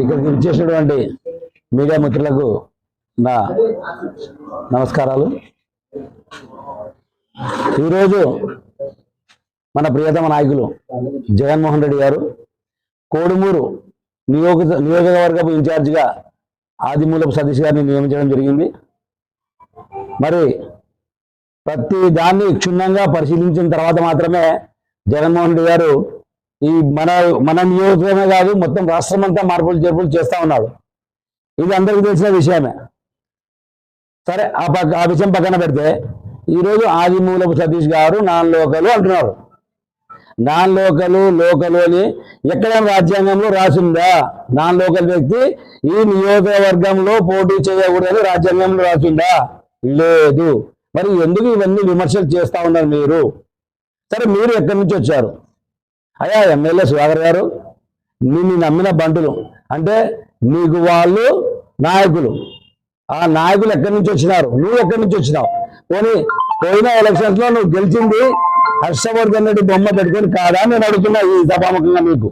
ఇక్కడికి విచ్చేసినటువంటి మీడియా మిత్రులకు నా నమస్కారాలు. ఈరోజు మన ప్రియతమ నాయకులు జగన్మోహన్ రెడ్డి గారు కోడుమూరు నియోజక నియోజకవర్గపు ఇన్ఛార్జిగా ఆదిమూలపు సతీష్ గారిని నియమించడం జరిగింది. మరి ప్రతి దాన్ని క్షుణ్ణంగా పరిశీలించిన తర్వాత మాత్రమే జగన్మోహన్ రెడ్డి గారు ఈ మన మన నియోజకవర్గమే కాదు మొత్తం రాష్ట్రం అంతా మార్పులు చేర్పులు చేస్తా ఉన్నాడు ఇది అందరికీ తెలిసిన విషయమే. సరే ఆ పక్క ఆ విషయం పక్కన పెడితే ఈరోజు ఆదిమూలపు సతీష్ గారు నాన్ లోకలు అంటున్నారు. నాన్ లోకలు లోకలు అని ఎక్కడైనా రాజ్యాంగంలో రాసిందా? నాన్ లోకల్ వ్యక్తి ఈ నియోజకవర్గంలో పోటీ చేయకూడదని రాజ్యాంగంలో రాసిందా? లేదు. మరి ఎందుకు ఇవన్నీ విమర్శలు చేస్తా ఉన్నారు మీరు? సరే మీరు ఎక్కడి నుంచి వచ్చారు? అయ్యా ఎమ్మెల్యే సుధాకర్ గారు నిన్ను నమ్మిన బంటులు అంటే నీకు వాళ్ళు నాయకులు. ఆ నాయకులు ఎక్కడి నుంచి వచ్చినారు? నువ్వు ఎక్కడి నుంచి వచ్చినావు? పోనీ పోయిన ఎలక్షన్స్లో నువ్వు గెలిచింది హర్షవర్ధన్ రెడ్డి బొమ్మ పెట్టుకొని కాదా నేను అడుగుతున్నా ఈ సభాముఖంగా నీకు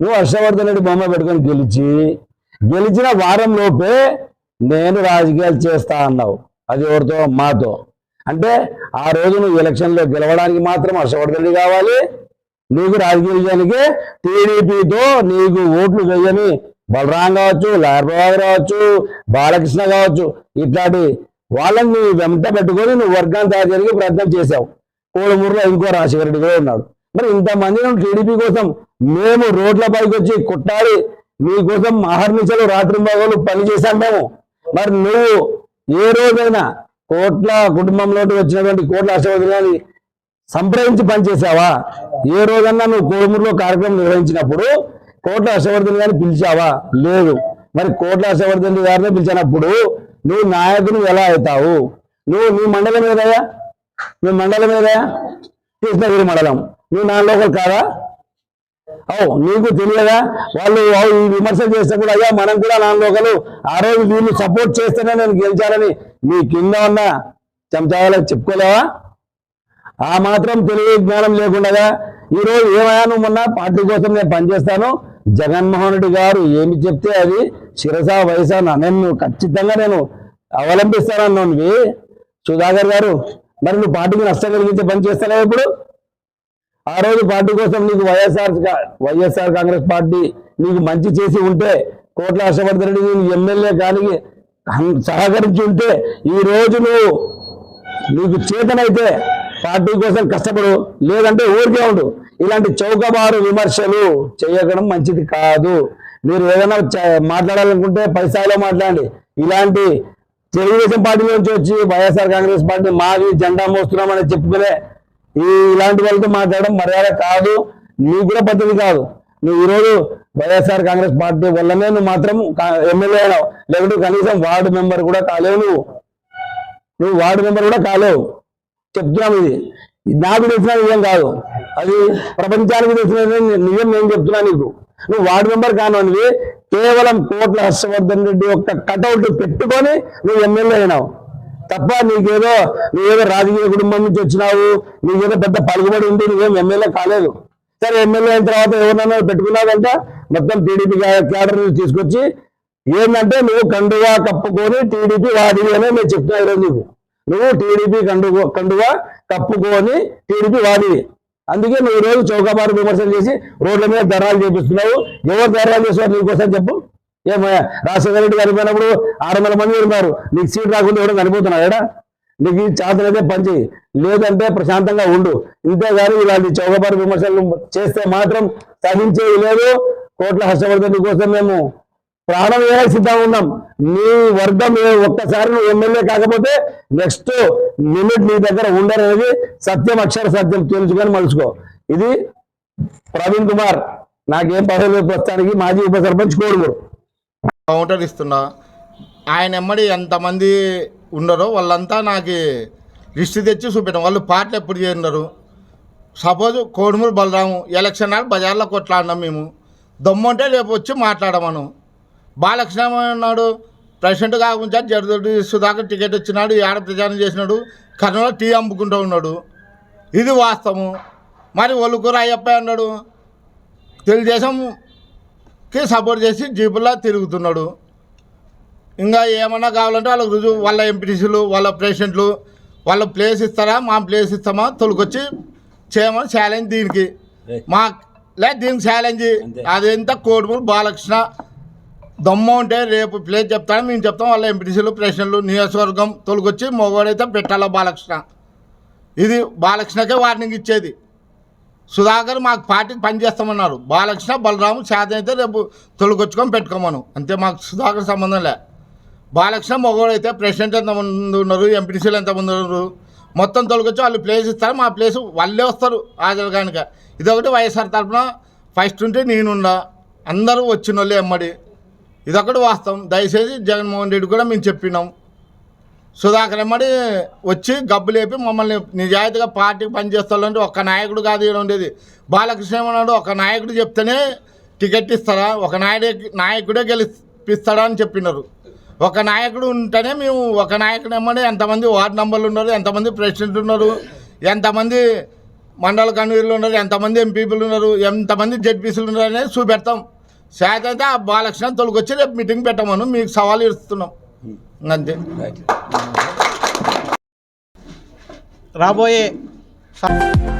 నువ్వు హర్షవర్ధన్ రెడ్డి బొమ్మ పెట్టుకొని గెలిచి గెలిచిన వారం లోపే నేను రాజకీయాలు చేస్తా అన్నావు. అది ఎవరితో? మాతో. అంటే ఆ రోజు నువ్వు ఎలక్షన్లో గెలవడానికి మాత్రం హర్షవర్ధన్ రెడ్డి కావాలి నీకు రాజకీయ విజయానికి టీడీపీతో నీకు ఓట్లు వేయని బలరాం కావచ్చు లార్బాబు కావచ్చు బాలకృష్ణ కావచ్చు ఇట్లాంటి వాళ్ళని నువ్వు వెంట పెట్టుకొని నువ్వు వర్గాన్ని తయారు చేయడానికి ప్రయత్నం చేశావు. కోడమూరులో ఇంకో రాజశేఖర రెడ్డి కూడా ఉన్నాడు. మరి ఇంతమంది టీడీపీ కోసం మేము రోడ్ల పైకి వచ్చి కొట్టాలి మీకోసం అహర్నిశలు రాత్రి మగలు పని చేశాం మేము. మరి నువ్వు ఏ రోజైనా కోట్ల కుటుంబంలో వచ్చినటువంటి కోట్ల అష్టవదిని సంప్రదించి పనిచేసావా ఏ రోజన్నా నువ్వు కోడుమూరులో కార్యక్రమం నిర్వహించినప్పుడు కోట్ల హర్షవర్ధన్ గారిని పిలిచావా? లేదు. మరి కోట్ల హర్షవర్ధన్ గారిని పిలిచినప్పుడు నువ్వు నాయకుని ఎలా అవుతావు? నువ్వు నీ మండలం ఏదయా నీ మండలం ఏదయా కృష్ణగిరి మండలం. నువ్వు నా లోకల్ కాదా? ఓ నీకు తెలియదా? వాళ్ళు ఈ విమర్శలు చేసినప్పుడు అయ్యా మనం కూడా నా లోకలు. ఆ రోజు వీళ్ళు సపోర్ట్ చేస్తేనే నేను గెలిచాలని నీ కింద ఉన్న చెంచాలకు చెప్పుకోలేవా? ఆ మాత్రం తెలివి జ్ఞానం లేకుండా ఈ రోజు ఏమయ్యా నువ్వు మొన్న పార్టీ కోసం నేను పనిచేస్తాను. జగన్మోహన్ రెడ్డి గారు ఏమి చెప్తే అది శిరస వయస నేను ఖచ్చితంగా నేను అవలంబిస్తానన్నాను సుధాకర్ గారు మరి నువ్వు పార్టీకి నష్టం కలిగించే పని చేస్తావా ఇప్పుడు ఆ రోజు పార్టీ కోసం నీకు వైఎస్ఆర్ వైఎస్ఆర్ కాంగ్రెస్ పార్టీ నీకు మంచి చేసి ఉంటే కోట్ల హర్షవర్ధన్ రెడ్డి నీకు ఎమ్మెల్యే కానీ సహకరించి ఉంటే ఈ రోజు నువ్వు నీకు చేతనైతే పార్టీ కోసం కష్టపడు లేదంటే ఊరికే ఉండు. ఇలాంటి చౌకబారు విమర్శలు చేయడం మంచిది కాదు. మీరు ఏదైనా మాట్లాడాలనుకుంటే పైసాలో మాట్లాడండి. ఇలాంటి తెలుగుదేశం పార్టీ నుంచి వచ్చి వైఎస్ఆర్ కాంగ్రెస్ పార్టీ మాది జెండా మోస్తున్నామని చెప్పుకునే ఈ ఇలాంటి వాళ్ళతో మాట్లాడడం మర్యాద కాదు. నీకు కూడా పద్ధతి కాదు. నువ్వు ఈరోజు వైఎస్ఆర్ కాంగ్రెస్ పార్టీ వల్లనే నువ్వు మాత్రం ఎమ్మెల్యే అయినావు. లేకుంటే కనీసం వార్డు మెంబర్ కూడా కాలేవు నువ్వు. నువ్వు వార్డు మెంబర్ కూడా కాలేవు. చెప్తున్నాం ఇది. నాకు తెలిసిన నిజం కాదు. అది ప్రపంచానికి తెలిసిన నిజం- నేను చెప్తున్నా నీకు. నువ్వు వార్డు మెంబర్ కానివ్వండి కేవలం కోట్ల హర్షవర్ధన్ రెడ్డి యొక్క కటౌట్ పెట్టుకొని నువ్వు ఎమ్మెల్యే అయినావు. తప్ప నీకేదో నువ్వేదో రాజకీయ కుటుంబం నుంచి వచ్చినావు నీకేదో పెద్ద పలుకుబడి ఉంది నువ్వేం ఎమ్మెల్యే కాలేదు. సరే ఎమ్మెల్యే అయిన తర్వాత ఎవరినైనా పెట్టుకున్నావంటే మొత్తం టీడీపీ క్యాడర్ తీసుకొచ్చి ఏంటంటే నువ్వు కండువా కప్పుకొని టీడీపీ వాడివి అనే నేను చెప్తున్నా ఈరోజు నీకు. నువ్వు టీడీపీ కండు కండుగా కప్పుకొని టీడీపీ వాడివి. అందుకే నువ్వు రోజు చౌకాబారు విమర్శలు చేసి రోడ్ల మీద ధర్నాలు చేపిస్తున్నావు. ఎవరు ధర్నాలు చేస్తున్నారు నీకోసం చెప్పు. ఏమయ్యా రాజశేఖర రెడ్డి చనిపోయినప్పుడు ఆరు వందల మంది ఉన్నారు. నీకు సీట్ రాకుండా ఎవడో చనిపోతున్నావు ఏడా? నీకు ఈ చేతనైతే పంచి లేదంటే ప్రశాంతంగా ఉండు. ఇంతేగాని ఇలాంటి చౌకబారు విమర్శలు చేస్తే మాత్రం సహించేది లేదు. కోట్ల హర్షవర్ధన్ కోసం మేము ప్రాణం ఏ సిద్ధంగా ఉన్నాం. నీ వర్గం ఒక్కసారి నువ్వు ఎమ్మెల్యే కాకపోతే నెక్స్ట్ లిమిట్ నీ దగ్గర ఉండరనేది సత్యం అక్షర సత్యం తెలుసుకొని మలుచుకో. ఇది ప్రవీణ్ కుమార్. నాకేం పదవి ప్రస్తుతానికి మాజీ ఉప సర్పంచ్ కోడుగురు. కౌంటర్ ఇస్తున్నా. ఆయన ఎమ్మడి ఎంతమంది ఉన్నారో వాళ్ళంతా నాకు లిస్ట్ తెచ్చి చూపెట్టాం. వాళ్ళు పాటలు ఎప్పుడు చేరినారు? సపోజ్ కోడుమూరు బలరాము ఎలక్షన్ నాడు బజార్లో కొట్లాడినాం మేము. దమ్ముంటే రేపు వచ్చి మాట్లాడమను. బాలకృష్ణ అన్నాడు ప్రెసిడెంట్ కాకుండా జరదొడ్డి సుధాకర్ టికెట్ వచ్చినాడు ఏడ ప్రచారం చేసినాడు కర్నూలు టీ అమ్ముకుంటూ ఉన్నాడు. ఇది వాస్తవం మరి ఒళ్ళుకూర అయ్యప్ప అన్నాడు. తెలుగుదేశం కి సపోర్ట్ చేసి జీపులా తిరుగుతున్నాడు. ఇంకా ఏమన్నా కావాలంటే వాళ్ళకి రుజువు వాళ్ళ ఎంపీటీసీలు వాళ్ళ పేషెంట్లు వాళ్ళ ప్లేస్ ఇస్తారా మా ప్లేస్ ఇస్తామా తొలగొచ్చి చేయమని ఛాలెంజ్ దీనికి. మా లే దీనికి ఛాలెంజ్ అదెంత కోడుమూరు బాలకృష్ణ దమ్ము ఉంటే రేపు ప్లేస్ చెప్తాను మేము చెప్తాం. వాళ్ళ ఎంపీటీసీలు ప్రెసిడెంట్లు నియోజకవర్గం తొలగొచ్చి మొగోడైతే పెట్టాలా బాలకృష్ణ. ఇది బాలకృష్ణకే వార్నింగ్ ఇచ్చేది. సుధాకర్ మాకు పార్టీకి పనిచేస్తామన్నారు. బాలకృష్ణ బలరాము శాతం అయితే రేపు తొలగొచ్చుకొని పెట్టుకోమను. అంతే మాకు సుధాకర్ సంబంధం లే. బాలకృష్ణ మగవాడు అయితే ప్రెసిడెంట్ ఎంతమంది ఉన్నారు ఎంపీటీసీలు ఎంతమంది ఉన్నారు? మొత్తం తొలగొచ్చి వాళ్ళు ప్లేస్ ఇస్తారు. మా ప్లేస్ వాళ్ళే వస్తారు హాజరు కనుక ఇదొకటి వైఎస్ఆర్ తరఫున ఫస్ట్ ఉంటే నేనున్నా. అందరూ వచ్చిన వాళ్ళు ఎమ్మడి. ఇదొకటి వాస్తవం. దయచేసి జగన్మోహన్ రెడ్డి కూడా మేము చెప్పినాం. సుధాకర్ ఎమ్మడి వచ్చి గబ్బు లేపి మమ్మల్ని నిజాయితీగా పార్టీకి పనిచేస్తారంటే ఒక్క నాయకుడు కాదు ఈడ ఉండేది. బాలకృష్ణ ఏమన్నాడు? ఒక నాయకుడు చెప్తేనే టికెట్ ఇస్తారా? ఒక నాయుడే నాయకుడే గెలిపిస్తాడా అని చెప్పినారు. ఒక నాయకుడు ఉంటేనే మేము ఒక నాయకుడు ఎమ్మడి ఎంతమంది వార్డు నెంబర్లు ఉన్నారు ఎంతమంది ప్రెసిడెంట్ ఉన్నారు ఎంతమంది మండల కన్వీనర్లు ఉన్నారు ఎంతమంది ఎంపీపీలు ఉన్నారు ఎంతమంది జడ్పీసీలు ఉన్నారు అనేది చూపెడతాం. శాతం అయితే ఆ బాలకృష్ణ తొలగొచ్చి రేపు మీటింగ్ పెట్టమను. మీకు సవాల్ ఇస్తున్నాం. అంతే. రాబోయే స-